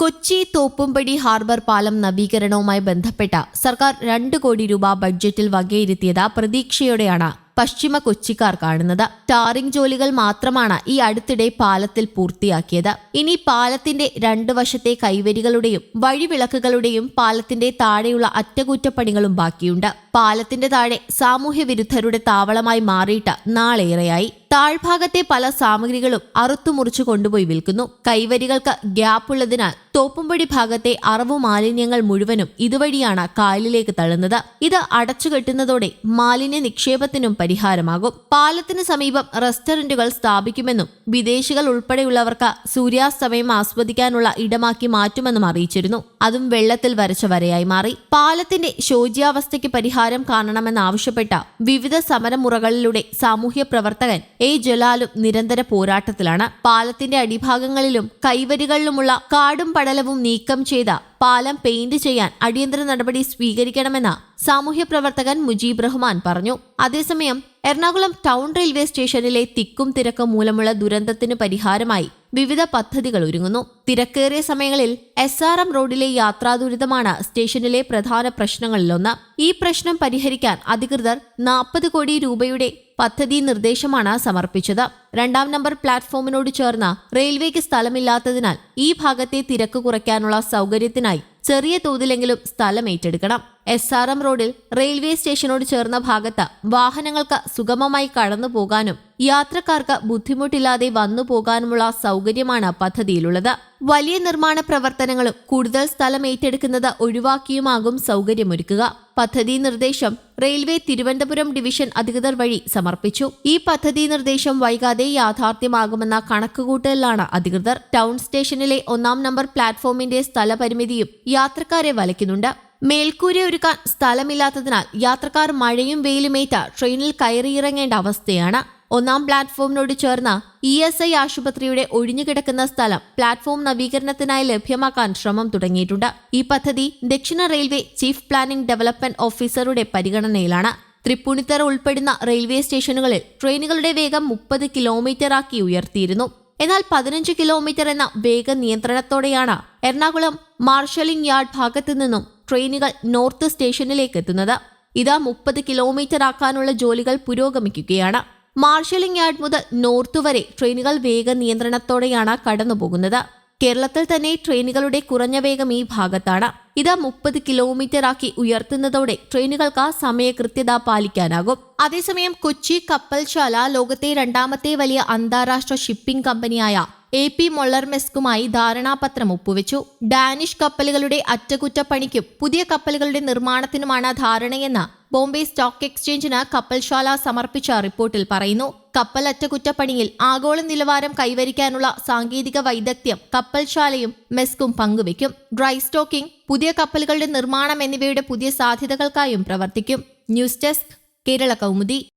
Kochi Thoppumpady harbour പാലം നവീകരണവുമായി ബന്ധപ്പെട്ട സർക്കാർ രണ്ട് കോടി രൂപ ബഡ്ജറ്റിൽ വകയിരുത്തിയത് പ്രതീക്ഷയോടെയാണ് പശ്ചിമ കൊച്ചിക്കാർ കാണുന്നത്. ടാറിംഗ് ജോലികൾ മാത്രമാണ് ഈ അടുത്തിടെ പാലത്തിൽ പൂർത്തിയാക്കിയത്. ഇനി പാലത്തിന്റെ രണ്ട് വശത്തെ കൈവരികളുടെയും വഴിവിളക്കുകളുടെയും പാലത്തിന്റെ താഴെയുള്ള അറ്റകുറ്റപ്പണികളും ബാക്കിയുണ്ട്. പാലത്തിന്റെ താഴെ സാമൂഹ്യ വിരുദ്ധരുടെ താവളമായി മാറിയിട്ട് നാളേറെയായി. താഴ്ഭാഗത്തെ പല സാമഗ്രികളും അറുത്തുമുറിച്ചു കൊണ്ടുപോയി വിൽക്കുന്നു. കൈവരികൾക്ക് ഗ്യാപ്പുള്ളതിനാൽ തോപ്പുംപടി ഭാഗത്തെ അറവു മാലിന്യങ്ങൾ മുഴുവനും ഇതുവഴിയാണ് കായലിലേക്ക് തള്ളുന്നത്. ഇത് അടച്ചുകെട്ടുന്നതോടെ മാലിന്യ നിക്ഷേപത്തിനും പരിഹാരമാകും. പാലത്തിന് സമീപം റെസ്റ്റോറന്റുകൾ സ്ഥാപിക്കുമെന്നും വിദേശികൾ ഉൾപ്പെടെയുള്ളവർക്ക് സൂര്യാസ്തമയം ആസ്വദിക്കാനുള്ള ഇടമാക്കി മാറ്റുമെന്നും അറിയിച്ചിരുന്നു. അതും വെള്ളത്തിൽ വരച്ച വരയായി മാറി. പാലത്തിന്റെ ശോച്യാവസ്ഥയ്ക്ക് പരിഹാരം കാണണമെന്നാവശ്യപ്പെട്ട വിവിധ സമരമുറകളിലൂടെ സാമൂഹ്യ പ്രവർത്തകൻ എ ജലാലും നിരന്തര പോരാട്ടത്തിലാണ്. പാലത്തിന്റെ അടിഭാഗങ്ങളിലും കൈവരികളിലുമുള്ള കാടും പടലവും നീക്കം ചെയ്ത പാലം പെയിന്റ് ചെയ്യാൻ അടിയന്തര നടപടി സ്വീകരിക്കണമെന്ന് സാമൂഹ്യ പ്രവർത്തകൻ മുജീബ് റഹ്മാൻ പറഞ്ഞു. അതേസമയം എറണാകുളം ടൗൺ റെയിൽവേ സ്റ്റേഷനിലെ തിക്കും തിരക്കും മൂലമുള്ള ദുരന്തത്തിന് പരിഹാരമായി വിവിധ പദ്ധതികൾ ഒരുങ്ങുന്നു. തിരക്കേറിയ സമയങ്ങളിൽ എസ് ആർ എം റോഡിലെ യാത്രാദുരിതമാണ് സ്റ്റേഷനിലെ പ്രധാന പ്രശ്നങ്ങളിലൊന്ന്. ഈ പ്രശ്നം പരിഹരിക്കാൻ അധികൃതർ നാൽപ്പത് കോടി രൂപയുടെ പദ്ധതി നിർദ്ദേശമാണ് സമർപ്പിച്ചത്. രണ്ടാം നമ്പർ പ്ലാറ്റ്ഫോമിനോട് ചേർന്ന റെയിൽവേക്ക് സ്ഥലമില്ലാത്തതിനാൽ ഈ ഭാഗത്തെ തിരക്ക് കുറയ്ക്കാനുള്ള സൗകര്യത്തിനായി ചെറിയ തോതിലെങ്കിലും സ്ഥലം ഏറ്റെടുക്കണം. എസ് ആർ എം റോഡിൽ റെയിൽവേ സ്റ്റേഷനോട് ചേർന്ന ഭാഗത്ത് വാഹനങ്ങൾക്ക് സുഗമമായി കടന്നു പോകാനും യാത്രക്കാർക്ക് ബുദ്ധിമുട്ടില്ലാതെ വന്നു പോകാനുമുള്ള സൗകര്യമാണ് പദ്ധതിയിലുള്ളത്. വലിയ നിർമ്മാണ പ്രവർത്തനങ്ങളും കൂടുതൽ സ്ഥലം ഏറ്റെടുക്കുന്നത് ഒഴിവാക്കിയുമാകും സൗകര്യമൊരുക്കുക. പദ്ധതി നിർദ്ദേശം റെയിൽവേ തിരുവനന്തപുരം ഡിവിഷൻ അധികൃതർ വഴി സമർപ്പിച്ചു. ഈ പദ്ധതി നിർദ്ദേശം വൈകാതെ യാഥാർത്ഥ്യമാകുമെന്ന കണക്കുകൂട്ടലിലാണ് അധികൃതർ ടൗൺ സ്റ്റേഷനിലെ ഒന്നാം നമ്പർ പ്ലാറ്റ്ഫോമിന്റെ സ്ഥലപരിമിതിയും യാത്രക്കാരെ വലയ്ക്കുന്നുണ്ട്. മേൽക്കൂര ഒരുക്കാൻ സ്ഥലമില്ലാത്തതിനാൽ യാത്രക്കാർ മഴയും വെയിലുമേറ്റ ട്രെയിനിൽ കയറിയിറങ്ങേണ്ട അവസ്ഥയാണ് ഒന്നാം പ്ലാറ്റ്ഫോമിനോട് ചേർന്ന ഇ എസ് ഐ ആശുപത്രിയുടെ ഒഴിഞ്ഞുകിടക്കുന്ന സ്ഥലം പ്ലാറ്റ്ഫോം നവീകരണത്തിനായി ലഭ്യമാക്കാൻ ശ്രമം തുടങ്ങിയിട്ടുണ്ട്. ഈ പദ്ധതി ദക്ഷിണ റെയിൽവേ ചീഫ് പ്ലാനിംഗ് ഡെവലപ്മെന്റ് ഓഫീസറുടെ പരിഗണനയിലാണ്. തൃപ്പൂണിത്തറ ഉൾപ്പെടുന്ന റെയിൽവേ സ്റ്റേഷനുകളിൽ ട്രെയിനുകളുടെ വേഗം മുപ്പത് കിലോമീറ്ററാക്കി ഉയർത്തിയിരുന്നു. എന്നാൽ പതിനഞ്ച് കിലോമീറ്റർ എന്ന വേഗ നിയന്ത്രണത്തോടെയാണ് എറണാകുളം മാർഷലിംഗ് യാർഡ് ഭാഗത്തു നിന്നും ട്രെയിനുകൾ നോർത്ത് സ്റ്റേഷനിലേക്ക് എത്തുന്നത്. ഇത് മുപ്പത് കിലോമീറ്റർ ആക്കാനുള്ള ജോലികൾ പുരോഗമിക്കുകയാണ്. മാർഷലിംഗ് യാർഡ് മുതൽ നോർത്ത് വരെ ട്രെയിനുകൾ വേഗ നിയന്ത്രണത്തോടെയാണ് കടന്നുപോകുന്നത്. കേരളത്തിൽ തന്നെ ട്രെയിനുകളുടെ കുറഞ്ഞ വേഗം ഈ ഭാഗത്താണ്. ഇത് മുപ്പത് കിലോമീറ്റർ ആക്കി ഉയർത്തുന്നതോടെ ട്രെയിനുകൾക്ക് സമയകൃത്യത പാലിക്കാനാകും. അതേസമയം കൊച്ചി കപ്പൽശാല ലോകത്തെ രണ്ടാമത്തെ വലിയ അന്താരാഷ്ട്ര ഷിപ്പിംഗ് കമ്പനിയായ എ പി മൊള്ളർമെസ്കുമായി ധാരണാപത്രം ഒപ്പുവെച്ചു. ഡാനിഷ് കപ്പലുകളുടെ അറ്റകുറ്റപ്പണിക്കും പുതിയ കപ്പലുകളുടെ നിർമ്മാണത്തിനുമാണ് ധാരണയെന്ന് ബോംബെ സ്റ്റോക്ക് എക്സ്ചേഞ്ചിന് കപ്പൽശാല സമർപ്പിച്ച റിപ്പോർട്ടിൽ പറയുന്നു. കപ്പൽ അറ്റകുറ്റപ്പണിയിൽ ആഗോള നിലവാരം കൈവരിക്കാനുള്ള സാങ്കേതിക വൈദഗ്ധ്യം കപ്പൽശാലയും മെസ്കും പങ്കുവയ്ക്കും. ഡ്രൈ സ്റ്റോക്കിംഗ് പുതിയ കപ്പലുകളുടെ നിർമ്മാണം എന്നിവയുടെ പുതിയ സാധ്യതകൾക്കായും പ്രവർത്തിക്കും. News desk Kerala Kaumudi.